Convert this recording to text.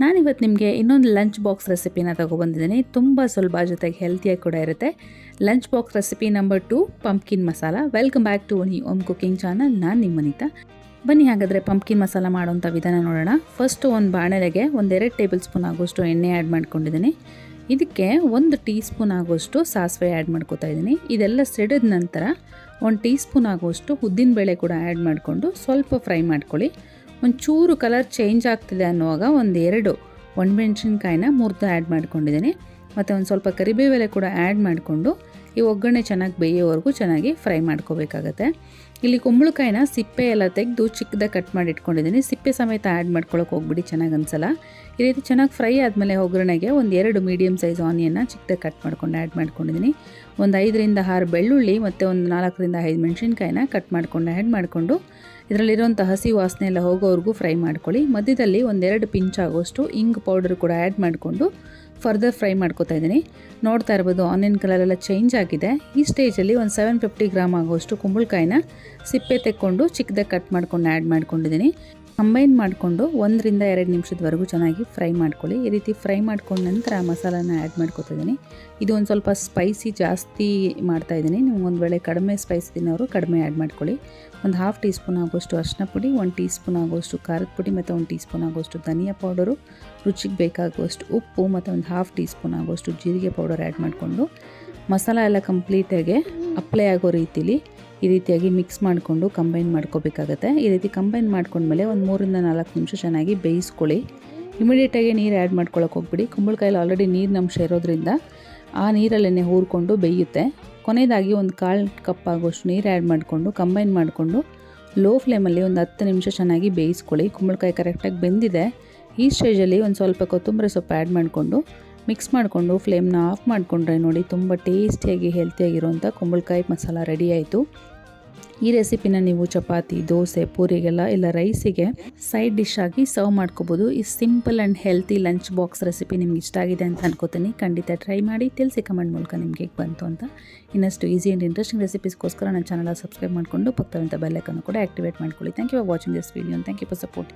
ನಾನಿವತ್ತು ನಿಮಗೆ ಇನ್ನೊಂದು ಲಂಚ್ ಬಾಕ್ಸ್ ರೆಸಿಪಿನ ತೊಗೊಬಂದಿದ್ದೀನಿ. ತುಂಬ ಸುಲಭ ಜೊತೆಗೆ ಹೆಲ್ತಿಯಾಗಿ ಕೂಡ ಇರುತ್ತೆ. Lunch box recipe number two pumpkin masala welcome back to ಒನಿ ಓಮ್ ಕುಕಿಂಗ್ ಚಾನಲ್ ನಾನು ನಿಮ್ಮ ವನಿತಾ ಬನ್ನಿ ಹಾಗಾದರೆ ಪಂಪ್ಕಿನ್ ಮಸಾಲ ಮಾಡುವಂಥ ವಿಧಾನ ನೋಡೋಣ. ಫಸ್ಟು ಒಂದು ಬಾಣಲೆಗೆ ಒಂದೆರಡು ಟೇಬಲ್ ಸ್ಪೂನ್ ಆಗೋಷ್ಟು ಎಣ್ಣೆ ಆ್ಯಡ್ ಮಾಡ್ಕೊಂಡಿದ್ದೀನಿ. ಇದಕ್ಕೆ ಒಂದು ಟೀ ಸ್ಪೂನ್ ಆಗೋಷ್ಟು ಸಾಸಿವೆ ಆ್ಯಡ್ ಮಾಡ್ಕೋತಾ ಇದ್ದೀನಿ. ಇದೆಲ್ಲ ಸಿಡಿದ ನಂತರ ಒಂದು ಟೀ ಸ್ಪೂನ್ ಆಗೋಷ್ಟು ಉದ್ದಿನಬೇಳೆ ಕೂಡ ಆ್ಯಡ್ ಮಾಡಿಕೊಂಡು ಸ್ವಲ್ಪ ಫ್ರೈ ಮಾಡ್ಕೊಳ್ಳಿ. ಒಂಚೂರು ಕಲರ್ ಚೇಂಜ್ ಆಗ್ತಿದೆ ಅನ್ನುವಾಗ ಒಂದು ಎರಡು ಒಣಮೆಣ್ಸಿನ್ಕಾಯಿನ ಮುರಿದು ಆ್ಯಡ್ ಮಾಡ್ಕೊಂಡಿದ್ದೀನಿ. ಮತ್ತು ಒಂದು ಸ್ವಲ್ಪ ಕರಿಬೇವೆಲೆ ಕೂಡ ಆ್ಯಡ್ ಮಾಡಿಕೊಂಡು ಈ ಒಗ್ಗರಣೆ ಚೆನ್ನಾಗಿ ಬೇಯೋವರೆಗೂ ಚೆನ್ನಾಗಿ ಫ್ರೈ ಮಾಡ್ಕೋಬೇಕಾಗತ್ತೆ. ಇಲ್ಲಿ ಕುಂಬಳಕಾಯಿನ ಸಿಪ್ಪೆ ಎಲ್ಲ ತೆಗೆದು ಚಿಕ್ಕದಾಗಿ ಕಟ್ ಮಾಡಿ ಇಟ್ಕೊಂಡಿದ್ದೀನಿ. ಸಿಪ್ಪೆ ಸಮೇತ ಆ್ಯಡ್ ಮಾಡ್ಕೊಳಕ್ಕೆ ಹೋಗ್ಬಿಡಿ, ಚೆನ್ನಾಗಿ ಅನ್ಸಲ್ಲ. ಈ ರೀತಿ ಚೆನ್ನಾಗಿ ಫ್ರೈ ಆದಮೇಲೆ ಒಗ್ಗರಣೆಗೆ ಒಂದು ಎರಡು ಮೀಡಿಯಮ್ ಸೈಜ್ ಆನಿಯನ್ನ ಚಿಕ್ಕದಾಗಿ ಕಟ್ ಮಾಡ್ಕೊಂಡು ಆ್ಯಡ್ ಮಾಡ್ಕೊಂಡಿದ್ದೀನಿ. ಒಂದು ಐದರಿಂದ ಆರು ಬೆಳ್ಳುಳ್ಳಿ ಮತ್ತು ಒಂದು ನಾಲ್ಕರಿಂದ ಐದು ಮೆಣಸಿನ್ಕಾಯಿನ ಕಟ್ ಮಾಡ್ಕೊಂಡು ಆ್ಯಡ್ ಮಾಡಿಕೊಂಡು ಇದರಲ್ಲಿರುವಂಥ ಹಸಿ ವಾಸನೆ ಎಲ್ಲ ಹೋಗೋವರೆಗೂ ಫ್ರೈ ಮಾಡ್ಕೊಳ್ಳಿ. ಮಧ್ಯದಲ್ಲಿ ಒಂದೆರಡು ಪಿಂಚ್ ಆಗೋಷ್ಟು ಇಂಗ್ ಪೌಡರ್ ಕೂಡ ಆ್ಯಡ್ ಮಾಡಿಕೊಂಡು ಫರ್ದರ್ ಫ್ರೈ ಮಾಡ್ಕೊತಾ ಇದ್ದೀನಿ. ನೋಡ್ತಾ ಇರ್ಬೋದು ಆನಿಯನ್ ಕಲರ್ ಎಲ್ಲ ಚೇಂಜ್ ಆಗಿದೆ. ಈ ಸ್ಟೇಜಲ್ಲಿ ಒಂದು ಸೆವೆನ್ ಫಿಫ್ಟಿ ಗ್ರಾಮ್ ಆಗೋಷ್ಟು ಕುಂಬಳಕಾಯಿನ ಸಿಪ್ಪೆ ತೆಕ್ಕೊಂಡು ಚಿಕ್ಕದಾಗಿ ಕಟ್ ಮಾಡ್ಕೊಂಡು ಆ್ಯಡ್ ಮಾಡ್ಕೊಂಡಿದ್ದೀನಿ. ಕಂಬೈನ್ ಮಾಡಿಕೊಂಡು ಒಂದರಿಂದ ಎರಡು ನಿಮಿಷದವರೆಗೂ ಚೆನ್ನಾಗಿ ಫ್ರೈ ಮಾಡ್ಕೊಳ್ಳಿ. ಈ ರೀತಿ ಫ್ರೈ ಮಾಡ್ಕೊಂಡ ನಂತರ ಮಸಾಲಾನ ಆ್ಯಡ್ ಮಾಡ್ಕೊತಾ ಇದ್ದೀನಿ. ಇದು ಒಂದು ಸ್ವಲ್ಪ ಸ್ಪೈಸಿ ಜಾಸ್ತಿ ಮಾಡ್ತಾ ಇದ್ದೀನಿ. ನೀವು ಒಂದು ವೇಳೆ ಕಡಿಮೆ ಸ್ಪೈಸ್ ತಿನ್ನೋರು ಕಡಿಮೆ ಆ್ಯಡ್ ಮಾಡ್ಕೊಳ್ಳಿ. ಒಂದು ಹಾಫ್ ಟೀ ಸ್ಪೂನ್ ಆಗೋಷ್ಟು ಅರಿಶಿನ ಪುಡಿ, ಒಂದು ಟೀ ಸ್ಪೂನ್ ಆಗೋಷ್ಟು ಖಾರದ ಪುಡಿ ಮತ್ತು ಒಂದು ಟೀ ಸ್ಪೂನ್ ಆಗೋಷ್ಟು ಧನಿಯಾ ಪೌಡರು, ರುಚಿಗೆ ಬೇಕಾಗುವಷ್ಟು ಉಪ್ಪು ಮತ್ತು ಒಂದು ಹಾಫ್ ಟೀ ಸ್ಪೂನ್ ಆಗೋಷ್ಟು ಜೀರಿಗೆ ಪೌಡರ್ ಆ್ಯಡ್ ಮಾಡಿಕೊಂಡು ಮಸಾಲ ಎಲ್ಲ ಕಂಪ್ಲೀಟಾಗಿ ಅಪ್ಲೈ ಆಗೋ ರೀತಿಲಿ ಈ ರೀತಿಯಾಗಿ ಮಿಕ್ಸ್ ಮಾಡಿಕೊಂಡು ಕಂಬೈನ್ ಮಾಡ್ಕೋಬೇಕಾಗತ್ತೆ. ಈ ರೀತಿ ಕಂಬೈನ್ ಮಾಡ್ಕೊಂಡ್ಮೇಲೆ ಒಂದು ಮೂರಿಂದ ನಾಲ್ಕು ನಿಮಿಷ ಚೆನ್ನಾಗಿ ಬೇಯಿಸ್ಕೊಳ್ಳಿ. ಇಮಿಡಿಯೇಟಾಗಿ ನೀರು ಆ್ಯಡ್ ಮಾಡ್ಕೊಳಕ್ಕೆ ಹೋಗ್ಬಿಡಿ. ಕುಂಬಳಕಾಯಲ್ಲಿ ಆಲ್ರೆಡಿ ನೀರಿನ ಅಂಶ ಇರೋದ್ರಿಂದ ಆ ನೀರಲ್ಲೇ ಹೂರ್ಕೊಂಡು ಬೇಯುತ್ತೆ. ಕೊನೆಯದಾಗಿ ಒಂದು ಕಾಲು ಕಪ್ ಆಗೋಷ್ಟು ನೀರು ಆ್ಯಡ್ ಮಾಡಿಕೊಂಡು ಕಂಬೈನ್ ಮಾಡಿಕೊಂಡು ಲೋ ಫ್ಲೇಮಲ್ಲಿ ಒಂದು ಹತ್ತು ನಿಮಿಷ ಚೆನ್ನಾಗಿ ಬೇಯಿಸ್ಕೊಳ್ಳಿ. ಕುಂಬಳಕಾಯಿ ಕರೆಕ್ಟಾಗಿ ಬೆಂದಿದೆ. ಈ ಸ್ಟೇಜಲ್ಲಿ ಒಂದು ಸ್ವಲ್ಪ ಕೊತ್ತಂಬರಿ ಸೊಪ್ಪು ಆ್ಯಡ್ ಮಾಡಿಕೊಂಡು ಮಿಕ್ಸ್ ಮಾಡಿಕೊಂಡು ಫ್ಲೇಮ್ನ ಆಫ್ ಮಾಡಿಕೊಂಡ್ರೆ ನೋಡಿ ತುಂಬ ಟೇಸ್ಟಿಯಾಗಿ ಹೆಲ್ತಿಯಾಗಿರುವಂಥ ಕುಂಬಳಕಾಯಿ ಮಸಾಲ ರೆಡಿ ಆಯಿತು. ಈ ರೆಸಿಪಿನ ನೀವು ಚಪಾತಿ, ದೋಸೆ, ಪೂರಿಗೆಲ್ಲ ಇಲ್ಲ ರೈಸಿಗೆ ಸೈಡ್ ಡಿಶ್ ಆಗಿ ಸರ್ವ್ ಮಾಡ್ಕೋಬೋದು. ಈ simple and healthy lunch box recipe ನಿಮ್ಗೆ ಇಷ್ಟ ಆಗಿದೆ ಅಂತ ಅನ್ಕೋತೀನಿ. ಖಂಡಿತ ಟ್ರೈ ಮಾಡಿ. ತಿಳಿಸಿ ಕಮೆಂಟ್ ಮೂಲಕ ನಿಮಗೆ ಬಂತು ಅಂತ. ಇನ್ನಷ್ಟು ಈಸಿ ಆ್ಯಂಡ್ ಇಂಟ್ರೆಸ್ಟಿಂಗ್ ರೆಸಿಪೀಸ್ಗೋಸ್ಕರ ನನ್ನ ಚಾನಲ್ ಸಬ್ಸ್ಕ್ರೈಬ್ ಮಾಡಿಕೊಂಡು ಪಕ್ಕದಂಥ ಬೆಲ್ಲೈಕನ್ನು ಕೂಡ ಆಕ್ಟಿವೇಟ್ ಮಾಡ್ಕೊಳ್ಳಿ. Thank you for watching this video thank you for support